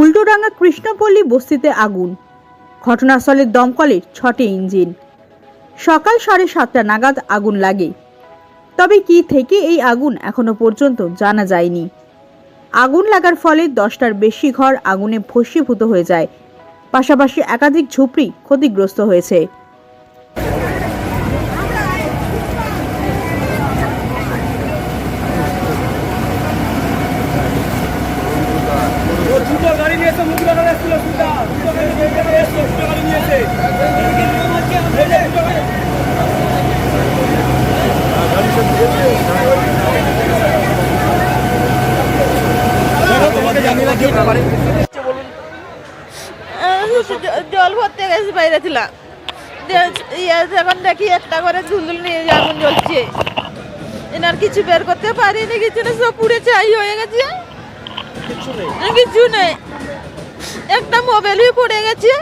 উল্টোডাঙ্গা কৃষ্ণপল্লী বস্তিতে আগুন। ঘটনাস্থলে দমকলের ছটি ইঞ্জিন। সকাল সাড়ে সাতটা নাগাদ আগুন লাগে। তবে কি থেকে এই আগুন এখনও পর্যন্ত জানা যায়নি। আগুন লাগার ফলে দশটার বেশি ঘর আগুনে ভস্মীভূত হয়ে যায়। পাশাপাশি একাধিক ঝুপড়ি ক্ষতিগ্রস্ত হয়েছে। গাড়ি নিয়ে এসে মুখ লাগানো এসেছিল দুটো গাড়ি দুটো গাড়ি নিয়ে এসে এই যে দুটো গাড়ি- তোমাকে জানিয়ে রাখি ব্যাপারে জ- জল ভরতে গেছে বাইরে ছিলাম। যখন দেখি একটা করে ঝুলঝুল নিয়ে আগুন জ্বলছে। এনার কিছু বের করতে পারিনি কিছু না সব পুড়ে চাই হয়ে গেছে। কিছু নেই। একটা মোবাইলই পড়ে গেছে।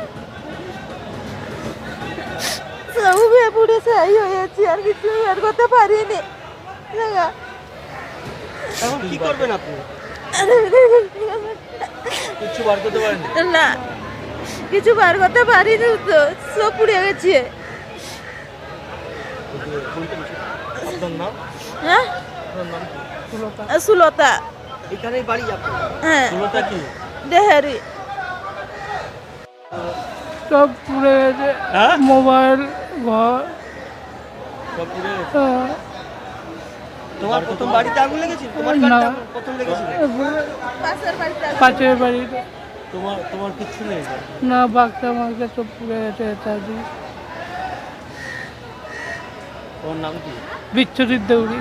সব পুড়ে হয়ে আর কিছু বের করতে পারিনি। জায়গা। এখন কি করবেন আপনি? কিচ্ছু বার করতে পারেন না? কিছু বার করতে পারিনি তো সব পুড়ে গেছে। হ্যাঁ? কি? সুলতা। এখানেই বাড়ি আপনার? হ্যাঁ। কি? দেহারি। সব পুড়ে গেছে। হ্যাঁ? মোবাইল ঘর। সব পুড়ে গেছে। তোমার প্রথম বাড়িতে আগুন লেগেছিল? তোমার বাড়িতে প্রথম লেগেছিল? পাশের বাড়িতে পাশের বাড়িতে। তোমার তোমার কিচ্ছু নেই? না সব পুড়ে গেছে ইত্যাদি তোমার নাম কি? বিচ্ছুরিত দৌড়ি